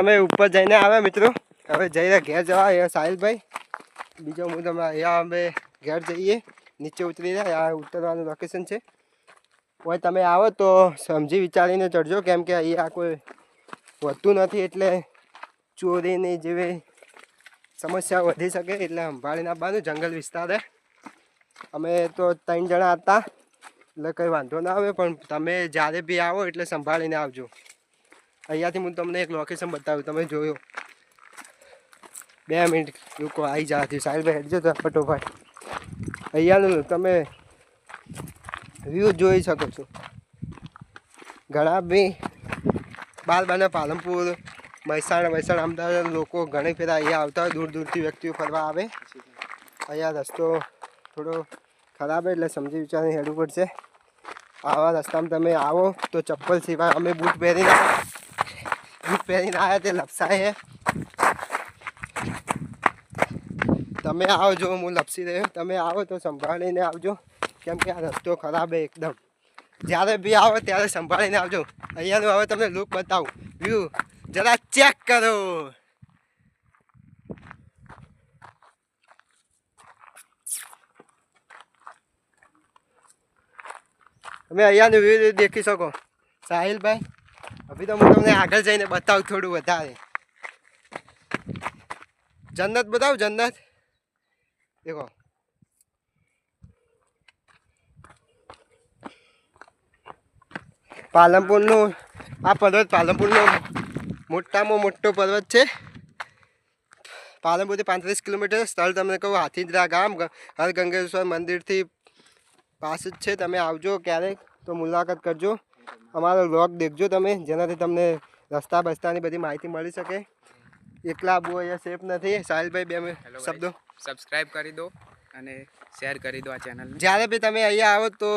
અમે ઉપર જઈને આવ્યા મિત્રો. હવે જઈને ઘેર જવા એ સાહિલભાઈ. બીજો હું તમે અહીંયા અમે ઘેર જઈએ. નીચે ઉતરી રહ્યા આ ઉતરવાનું લોકેશન છે. કોઈ તમે આવો તો સમજી વિચારીને ચડજો, કેમ કે અહીંયા કોઈ વધતું નથી એટલે ચોરીની જેવી સમસ્યા વધી શકે એટલે સંભાળીને આવવાનું જંગલ વિસ્તાર. અમે તો ત્રણ જણા હતા. એટલે કંઈ વાંધો ના આવે, પણ તમે જ્યારે બી આવો એટલે સંભાળીને આવજો. અહીંયાથી હું તમને એક લોકેશન બતાવ્યું, તમે જોયો. બે મિનિટ લોકો આવી જવાથી સાહેબભાઈ હેડજો તો ફટોફટ. અહીંયાનું તમે વ્યૂ જોઈ શકો છો. ઘણા બી બાર બારના પાલનપુર, મહેસાણા મહેસાણા, અમદાવાદ લોકો ઘણી ફેરા અહીંયા આવતા હોય, દૂર દૂરથી વ્યક્તિઓ ફરવા આવે. અહીંયા રસ્તો થોડો ખરાબ એટલે સમજી વિચારીને હેડવું પડશે. આવા રસ્તામાં તમે આવો તો ચપ્પલ સિવાય અમે બૂટ પહેરીને પહેરીને આવ્યા તે લપસાય છે તમે આવજો હું લપસી રહ્યો તમે આવો તો સંભાળીને આવજો. કેમ કે આ રસ્તો ખરાબ છે એકદમ. જ્યારે બી આવો ત્યારે સંભાળીને આવજો. અહીંયાનું હવે તમને લુક બતાવું. વ્યૂ જરા ચેક કરો. તમે અહીંયાનું વ્યૂ દેખી શકો. સાહિલભાઈ અભી તો હું તમને આગળ જઈને બતાવું થોડું વધારે. જન્નત બતાવું, જન્નત? દેખો. પાલનપુરનું, આ પર્વત પાલનપુરનો મોટામાં મોટો પર્વત છે. પાલનપુરથી પાંત્રીસ કિલોમીટર સ્થળ તમને કહું, હાથીદરા ગામ હર હરગંગેશ્વર મંદિરથી પાસે જ છે. તમે આવજો ક્યારેક તો મુલાકાત કરજો. અમારો વ્લોગ દેખજો તમે જેનાથી તમને રસ્તા બસ્તાની બધી માહિતી મળી શકે. એકલા આબુ અહીંયા સેફ નથી. સાહિલભાઈ બે શબ્દો. સબસ્ક્રાઇબ કરી દો અને શેર કરી દો આ ચેનલ જ્યારે બી તમે અહીંયા આવો તો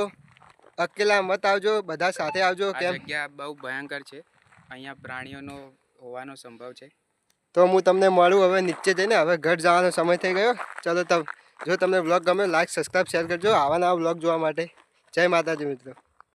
અકેલા મત આવજો બધા સાથે આવજો કેમ? જગ્યા બહુ ભયંકર છે. અહીંયા પ્રાણીઓનો હોવાનો સંભવ છે. તો હું તમને મળું હવે નીચે જઈને. હવે ઘર જવાનો સમય થઈ ગયો. ચલો તમ જો તમને બ્લોગ ગમે લાઈક સબસ્ક્રાઈબ શેર કરજો. આવા નવા બ્લોગ જોવા માટે. જય માતાજી મિત્રો.